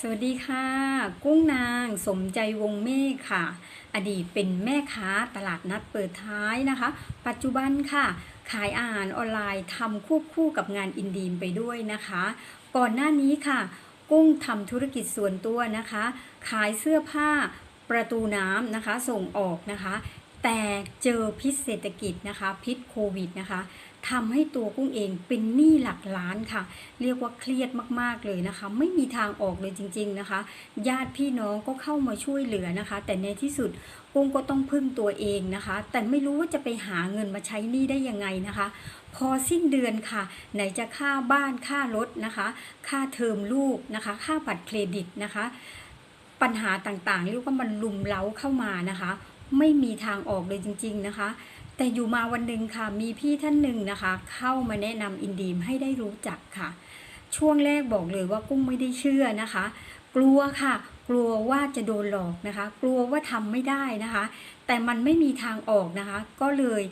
สวัสดีค่ะ กุ้งนางสมใจวงเมฆค่ะ อดีตเป็นแม่ค้าตลาดนัดเปิดท้ายนะคะ ปัจจุบันค่ะ ขายอาหารออนไลน์ทำควบคู่กับงานอินดีมไปด้วยนะคะ ก่อนหน้านี้ค่ะ กุ้งทำธุรกิจส่วนตัวนะคะ ขายเสื้อผ้าประตูน้ำนะคะ ส่งออกนะคะ แต่เจอพิษเศรษฐกิจนะคะ พิษโควิดนะคะทำให้ตัวกุ้งเองเป็นหนี้หลักล้านค่ะ เรียกว่าเครียดมากๆเลยนะคะ ไม่มีทางออกเลยจริง ๆนะคะ ญาติพี่น้องก็เข้ามาช่วยเหลือนะคะ แต่ในที่สุดกุ้งก็ต้องพึ่งตัวเองนะคะ แต่ไม่รู้ว่าจะไปหาเงินมาใช้หนี้ได้ยังไงนะคะ พอสิ้นเดือนค่ะ ไหนจะค่าบ้านค่ารถนะคะ ค่าเทอมลูกนะคะ ค่าบัตรเครดิตนะคะ ปัญหาต่างๆ เรียกว่ามันลุมเล้าเข้ามานะคะ ไม่มีทางออกเลยจริง ๆนะคะ แต่อยู่มาวันหนึ่งค่ะมีพี่ท่านหนึ่งนะคะ เข้ามาแนะนำอินดีมให้ได้รู้จักค่ะ ช่วงแรกบอกเลยว่ากุ้งไม่ได้เชื่อนะคะ กลัวค่ะ กลัวว่าจะโดนหลอกนะคะ กลัวว่าทำไม่ได้นะคะ แต่มันไม่มีทางออกนะคะ ก็เลย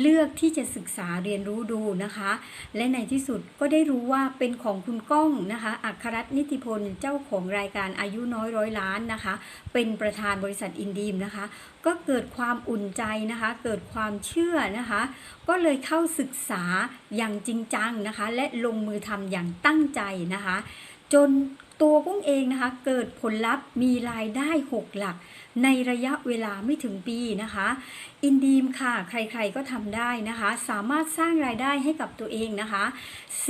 เลือกที่จะศึกษาเรียนรู้ดูนะคะ และในที่สุดก็ได้รู้ว่าเป็นของคุณก้องนะคะ อัครรัตน์นิติพลเจ้าของรายการอายุน้อยร้อยล้านนะคะ เป็นประธานบริษัทอินดีมนะคะ ก็เกิดความอุ่นใจนะคะ เกิดความเชื่อนะคะ ก็เลยเข้าศึกษาอย่างจริงจังนะคะ และลงมือทำอย่างตั้งใจนะคะ จน ตัวกุ้งเองนะคะเกิดผลลัพธ์มีรายได้ 6 หลัก ในระยะเวลาไม่ถึงปีนะคะ อินดีมค่ะ ใครๆก็ทำได้นะคะ สามารถสร้างรายได้ให้กับตัวเองนะคะ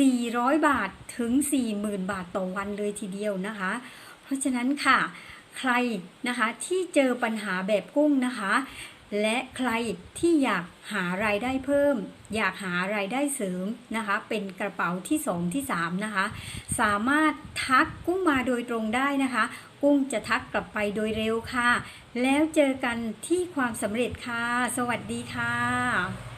400 บาทถึง 40,000 บาทต่อวันเลยทีเดียวนะคะ เพราะฉะนั้นค่ะใครนะคะที่เจอปัญหาแบบกุ้งนะคะ และใครที่อยากหารายได้เพิ่ม อยากหารายได้เสริมนะคะ เป็นกระเป๋าที่ 2 ที่ 3 นะคะ สามารถทักกุ้งมาโดยตรงได้นะคะ กุ้งจะทักกลับไปโดยเร็วค่ะ แล้วเจอกันที่ความสำเร็จค่ะ สวัสดีค่ะ